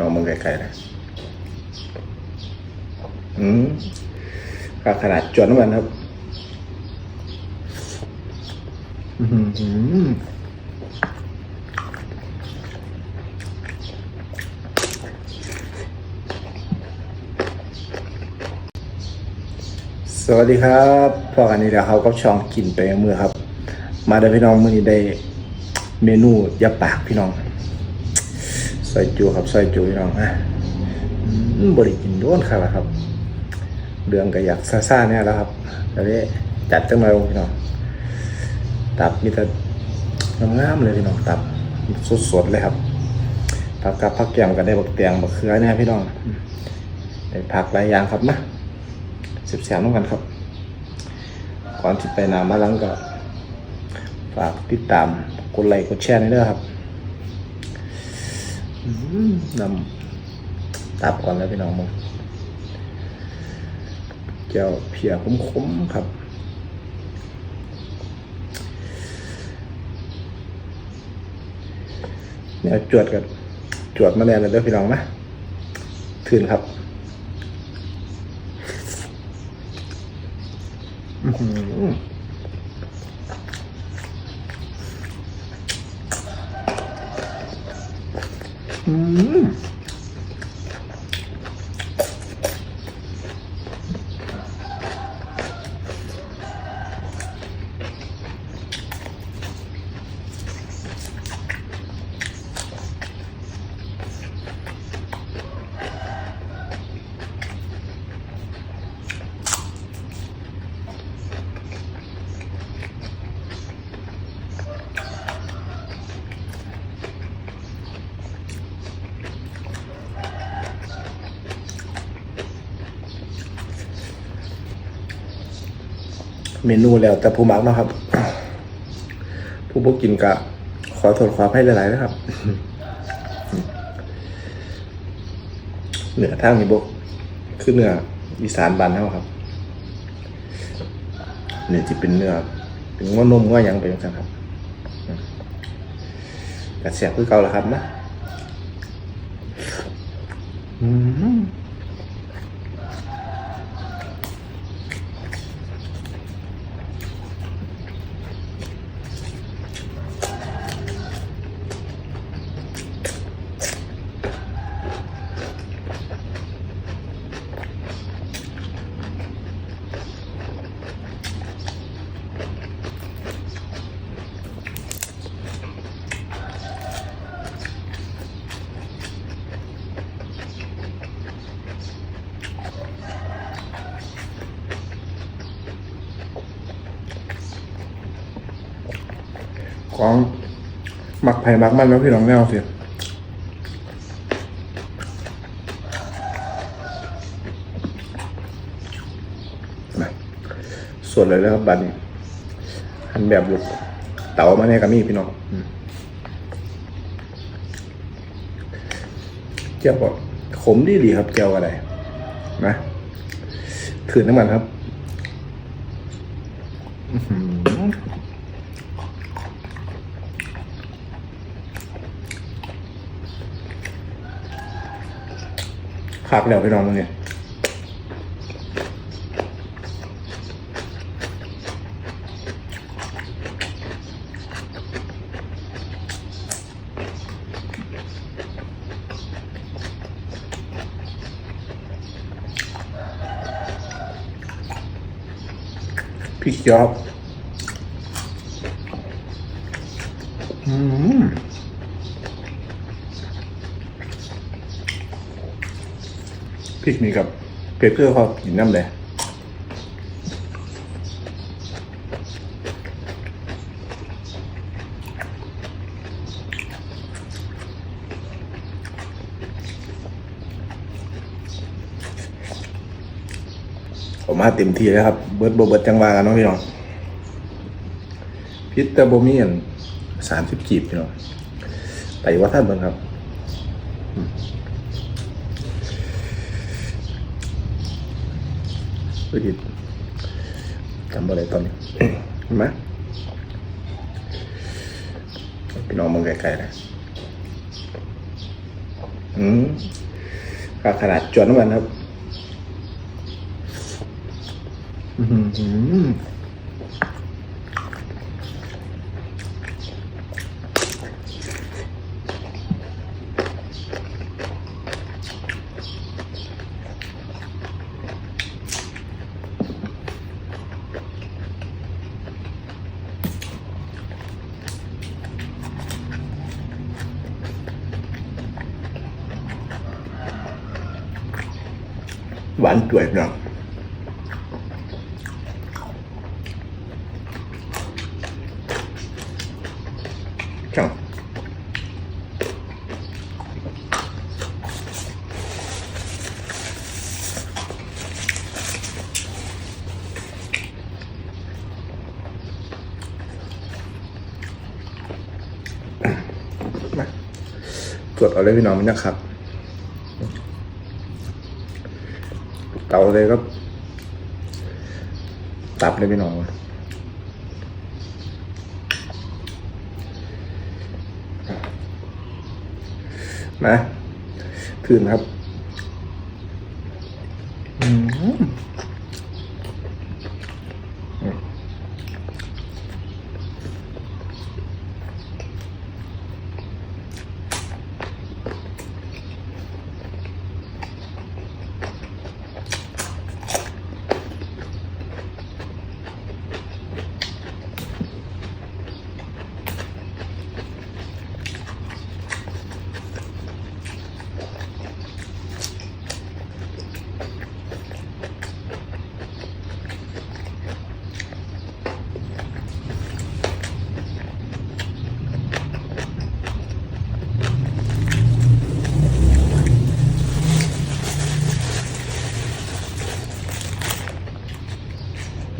ลองมึงไกลๆนะอืมก็ขนาดจวนมันครับ อืมสวัสดีครับพอกันนี้เดี๋ยวเขาก็ช่องกินไปเมื่อครับ มาเด้อพี่น้องมือนี้ได้เมนูยาปากพี่น้อง ซอยจูครับซอยจูพี่น้องอะบริกินโดนครับครับเรื่องก็อยากซ่าๆเนี่ยแล้วครับตอนนี้จัดจังเลยพี่น้องตับมีแต่งามเลยพี่น้องตับสดๆเลยครับผักกับผักแกมกันได้บักเตียงบักเขือเนี่ยพี่น้องได้ผักหลายอย่างครับนะเสียบๆน้องกันครับก่อนที่ไปนามาลังก็ฝากติดตามกดไลค์กดแชร์ให้ด้วยครับ นำตับก่อนแล้วพี่น้องมึงเจ้าเพียคมๆครับเนี่ยจวดกับจวดมาแล้วเลยเด้อพี่น้องนะถืนครับอือ อืม เมนูแล้วแต่ผู้มักเนาะครับ ผู้บ่กินกะขอโทษขอให้หลายๆนะครับ เหนือทางนี้บกคือเนื้ออีสานบ้านเฮาครับเนี่ยจะเป็นเนื้อเป็นว่านมว่าหยังไปจังซั่นครับแต่เสียบคือเก่าแล้วครับนะ อืม ของหมักไผ่หมักมันแล้วพี่น้องแนวสิมาส่วนเลยแล้วครับบันหันแบบหลุดเต๋ามาเนี่ยกับมี่พี่น้องเจียวก็ขมดีดีครับเจียวอะไรนะขืนน้ำมันครับ อื้อหือ คักแล้วพี่น้องมึงเนี่ยพริกยอบอืม พริกนี่กับเปเปอร์เขากินน้ำเลยผมมาเต็มที่แล้วครับ เบิร์ดโบเบิร์ดจังหวะกันเนาะพี่น้องพิษต่โบมีอันสามสิบกีบพี่น้องไปว่าท่านเบิ่งครับ ไปดิจำอะไรตอนนี้เห็นไหมพี่น้องมึงไกลๆนะอืมก็ขนาดจวนน้ำมันครับ อืมานจ่วยเนาะช่างมาตรวจเอาเลยพี่น้องมันนะครับ เตาเลยก็ตับเลยพี่น้องนะคืนครับ อืม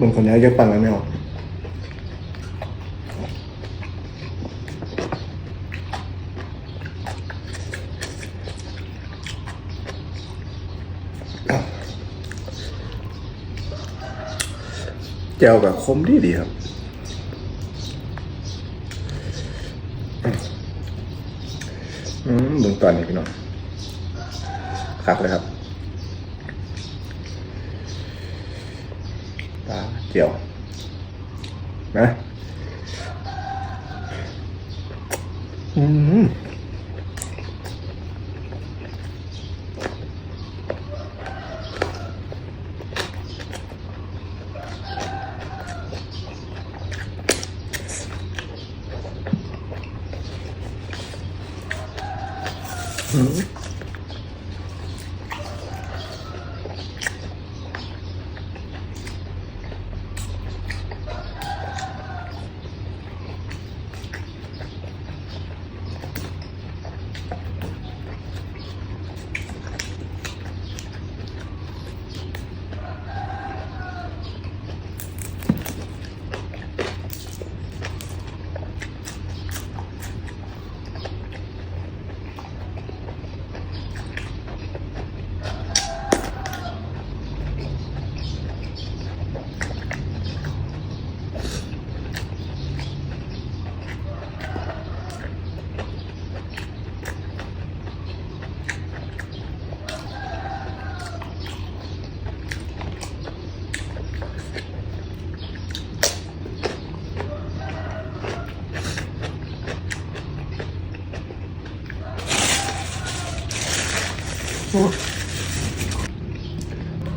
มึงคนนี้เยอะปังแล้วไม่ออกเจ้ากับคมดีดีครับอืมเบิ่งตอนนี้พี่น้องคักเลยครับ ปลาเจี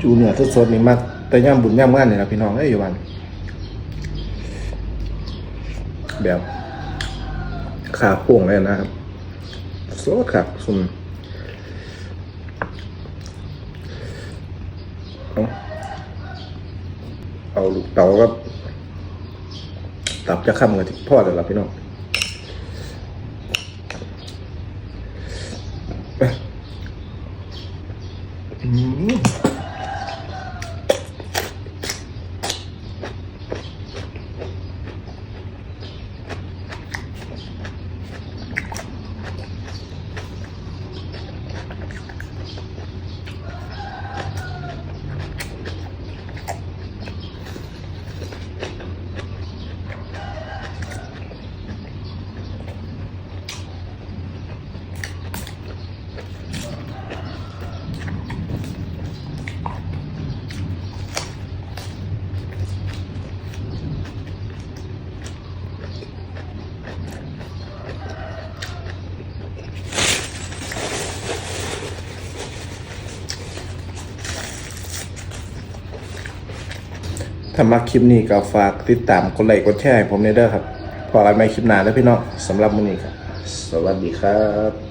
จูเนื้อสดๆนี่มากแต่ย่ำบุญย่ำงานนี่แหละพี่น้องเอ้ยอยู่วันแบบขาโป่งเลยนะครับสดครับซุ่มเอาลูกเต๋าก็ตับจะค้ำกันที่พ่อแต่ละพี่น้อง อื ถ้ามาคลิปนี้ก็ฝากติดตามกดไลค์กดแชร์ให้ผมในเด้อครับพอกันใหม่คลิปหน้าแล้วพี่น้องสำหรับมื้อนี้ครับ สวัสดีครับ